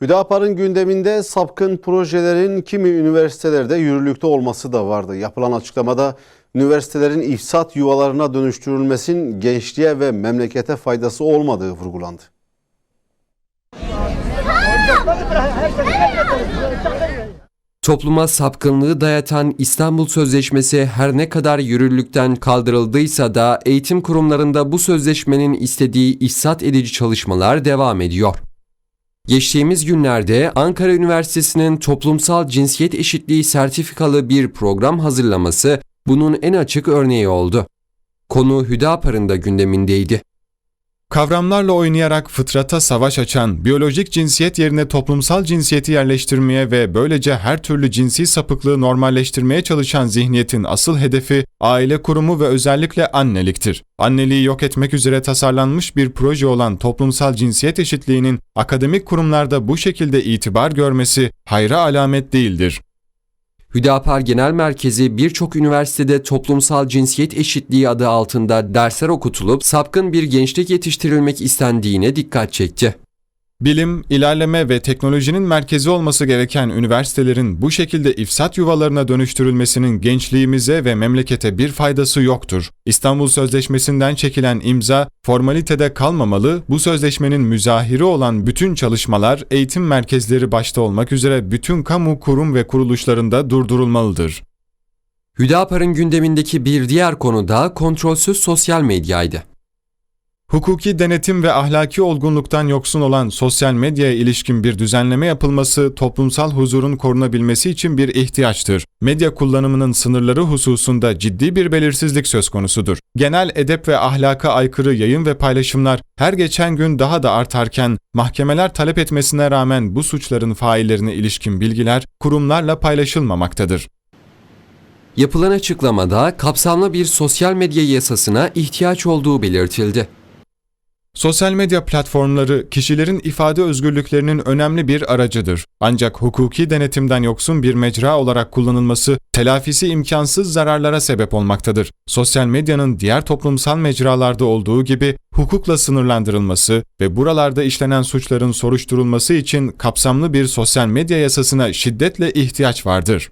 Hüdapar'ın gündeminde sapkın projelerin kimi üniversitelerde yürürlükte olması da vardı. Yapılan açıklamada üniversitelerin ifsat yuvalarına dönüştürülmesinin gençliğe ve memlekete faydası olmadığı vurgulandı. Topluma sapkınlığı dayatan İstanbul Sözleşmesi her ne kadar yürürlükten kaldırıldıysa da eğitim kurumlarında bu sözleşmenin istediği ihsat edici çalışmalar devam ediyor. Geçtiğimiz günlerde Ankara Üniversitesi'nin toplumsal cinsiyet eşitliği sertifikalı bir program hazırlaması bunun en açık örneği oldu. Konu Hüdapar'ın da gündemindeydi. Kavramlarla oynayarak fıtrata savaş açan, biyolojik cinsiyet yerine toplumsal cinsiyeti yerleştirmeye ve böylece her türlü cinsi sapıklığı normalleştirmeye çalışan zihniyetin asıl hedefi aile kurumu ve özellikle anneliktir. Anneliği yok etmek üzere tasarlanmış bir proje olan toplumsal cinsiyet eşitliğinin akademik kurumlarda bu şekilde itibar görmesi hayra alamet değildir. Hüdapar Genel Merkezi birçok üniversitede toplumsal cinsiyet eşitliği adı altında dersler okutulup sapkın bir gençlik yetiştirilmek istendiğine dikkat çekti. Bilim, ilerleme ve teknolojinin merkezi olması gereken üniversitelerin bu şekilde ifsat yuvalarına dönüştürülmesinin gençliğimize ve memlekete bir faydası yoktur. İstanbul Sözleşmesi'nden çekilen imza formalitede kalmamalı, bu sözleşmenin müzahiri olan bütün çalışmalar eğitim merkezleri başta olmak üzere bütün kamu kurum ve kuruluşlarında durdurulmalıdır. Hüdapar'ın gündemindeki bir diğer konu da kontrolsüz sosyal medyaydı. Hukuki denetim ve ahlaki olgunluktan yoksun olan sosyal medyaya ilişkin bir düzenleme yapılması toplumsal huzurun korunabilmesi için bir ihtiyaçtır. Medya kullanımının sınırları hususunda ciddi bir belirsizlik söz konusudur. Genel edep ve ahlaka aykırı yayın ve paylaşımlar her geçen gün daha da artarken mahkemeler talep etmesine rağmen bu suçların faillerine ilişkin bilgiler kurumlarla paylaşılmamaktadır. Yapılan açıklamada kapsamlı bir sosyal medya yasasına ihtiyaç olduğu belirtildi. Sosyal medya platformları kişilerin ifade özgürlüklerinin önemli bir aracıdır. Ancak hukuki denetimden yoksun bir mecra olarak kullanılması telafisi imkansız zararlara sebep olmaktadır. Sosyal medyanın diğer toplumsal mecralarda olduğu gibi hukukla sınırlandırılması ve buralarda işlenen suçların soruşturulması için kapsamlı bir sosyal medya yasasına şiddetle ihtiyaç vardır.